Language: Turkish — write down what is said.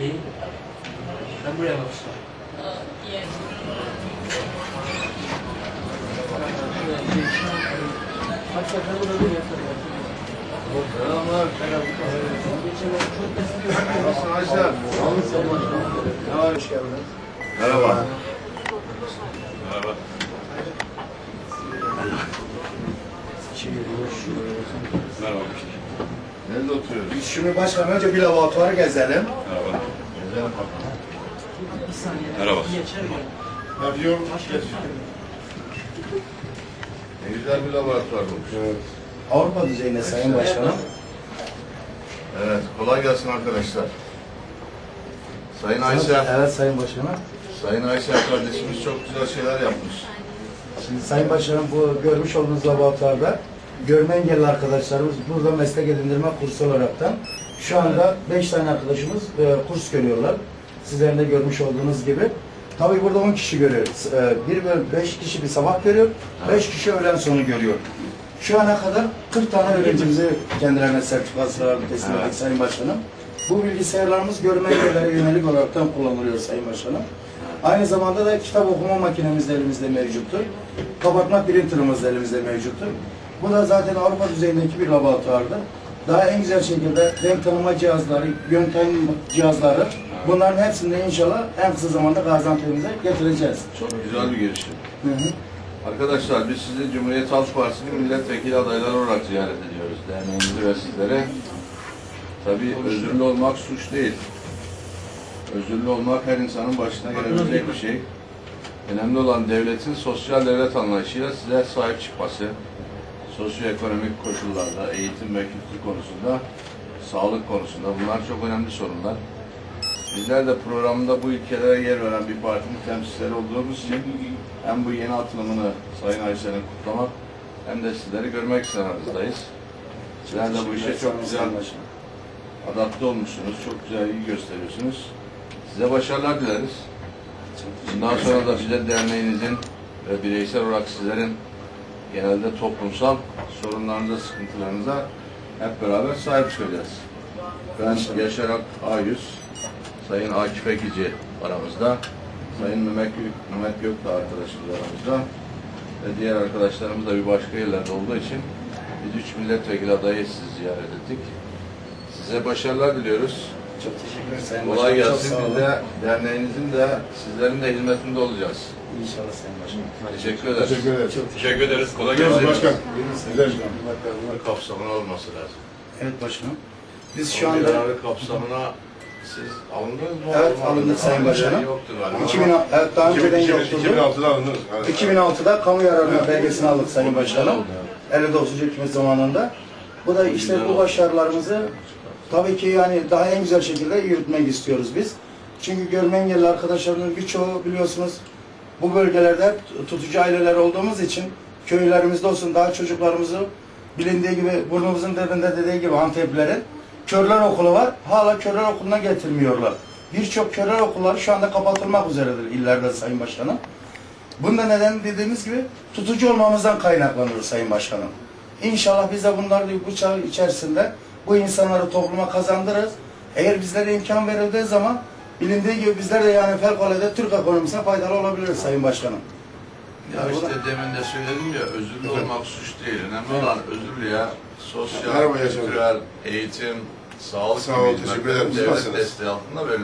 İyi. Ben buraya. Aa, iyi. Bak sen burada bir yakalıyor. Selamlar. Nasılsın Aysel? Ya, hoş geldin. Merhaba. Merhaba. Merhaba. Nerede oturuyoruz? Biz şimdi başkan önce bir laboratuvarı gezelim. Merhaba. Gezelim bakalım. Bir saniye. Merhaba. Geçer mi? Yapıyorum. Ne güzel bir laboratuvar olmuş. Evet. Avrupa düzeyinde Sayın Başkanım. Evet, kolay gelsin arkadaşlar. Sayın Aysel, Evet Sayın Başkanım. Sayın Aysel kardeşimiz çok güzel şeyler yapmış. Şimdi Sayın Başkanım bu görmüş olduğunuz laboratuvarda görme engelli arkadaşlarımız burada meslek edindirme kursu olaraktan şu anda 5 tane arkadaşımız e, kurs görüyorlar. Sizlerin de görmüş olduğunuz gibi. Tabii burada 10 kişi görüyor. E, bir bölüm 5 kişi bir sabah görüyor, 5 kişi öğlen sonu görüyor. Şu ana kadar 40 tane öğrencimizi kendilerine sertifikasıyla teslim ettik. Sayın Başkanım. Bu bilgisayarlarımız görme engellere yönelik olaraktan kullanılıyor Sayın Başkanım. Aynı zamanda da kitap okuma makinemiz de elimizde mevcuttur. Kabartma printerımız da elimizde mevcuttur. Bu da zaten Avrupa düzeyindeki bir laboratuvardır. Daha en güzel şekilde renk tanıma cihazları, yöntem cihazları bunların hepsini de inşallah en kısa zamanda Gaziantep'imize getireceğiz. Çok güzel bir girişim. Hı hı. Arkadaşlar biz sizi Cumhuriyet Halk Partisi'nin milletvekili adayları olarak ziyaret ediyoruz derneğimizi ve sizlere. Tabii özürlü olmak suç değil. Özürlü olmak her insanın başına gelebilecek bir şey. Önemli olan devletin sosyal devlet anlayışıyla size sahip çıkması, sosyoekonomik koşullarda, eğitim ve kültür konusunda, sağlık konusunda bunlar çok önemli sorunlar. Bizler de programda bu ilkelere yer veren bir partinin temsilcileri olduğumuz için hem bu yeni atılımını Sayın Ayşe'nin kutlamak hem de sizleri görmek için aranızdayız. Sizler de bu işe çok güzel adapte olmuşsunuz, çok güzel iyi gösteriyorsunuz. Size başarılar dileriz. Bundan sonra da bize derneğinizin ve bireysel olarak sizlerin genelde toplumsal sorunlarınıza, sıkıntılarınıza hep beraber sahip çıkacağız. Ben Yaşar Ak A100, Sayın Akif Ekici aramızda, Sayın Mehmet, Gök, Mehmet Gökdağ arkadaşımız aramızda ve diğer arkadaşlarımız da bir başka yerlerde olduğu için biz üç milletvekili adayı sizi ziyaret ettik. Size başarılar diliyoruz. Çok teşekkür ederim Sayın Kolay Başkanım. gelsin. Biz de derneğinizin de sizlerin de hizmetinde olacağız. İnşallah Sayın Başkanım. Teşekkür ederiz. Teşekkür ederiz. Çok Teşekkür ederiz. Kolay gelsin. başkan. Güzel. Yararı kapsamına olması lazım. Evet başkanım. Biz Şu anda yararı kapsamına siz alındınız mı? Evet, alındık Sayın Başkanım. Yoktu galiba. 2000, evet, daha önceden yoktu. 2006'da alındınız. Evet. 2006'da kamu yararına belgesini aldık Sayın Başkanım. 59. hükümet zamanında. Bu da işte bu başarılarımızı tabii ki yani daha en güzel şekilde yürütmek istiyoruz biz. Çünkü görme engelli arkadaşlarımızın birçoğu biliyorsunuz bu bölgelerde tutucu aileler olduğumuz için köylerimizde olsun daha çocuklarımızı bilindiği gibi burnumuzun dibinde dediği gibi Anteplerin körler okulu var. Hala körler okuluna getirmiyorlar. Birçok körler okulları şu anda kapatılmak üzeredir illerde Sayın Başkanım. Bunda neden dediğimiz gibi tutucu olmamızdan kaynaklanıyor Sayın Başkanım. İnşallah biz de bunları bu çağ içerisinde bu insanları topluma kazandırırız. Eğer bizlere imkan verildiği zaman bilindiği gibi bizler de yani fevkalade Türk ekonomisine faydalı olabiliriz Sayın Başkanım. Ya işte demin de söyledim ya özürlü olmak suç değil. Önemli olan özürlüye sosyal, Merhaba kültürel, eğitim, sağlık Sağ gibi. Siz devlet desteği altında verilir.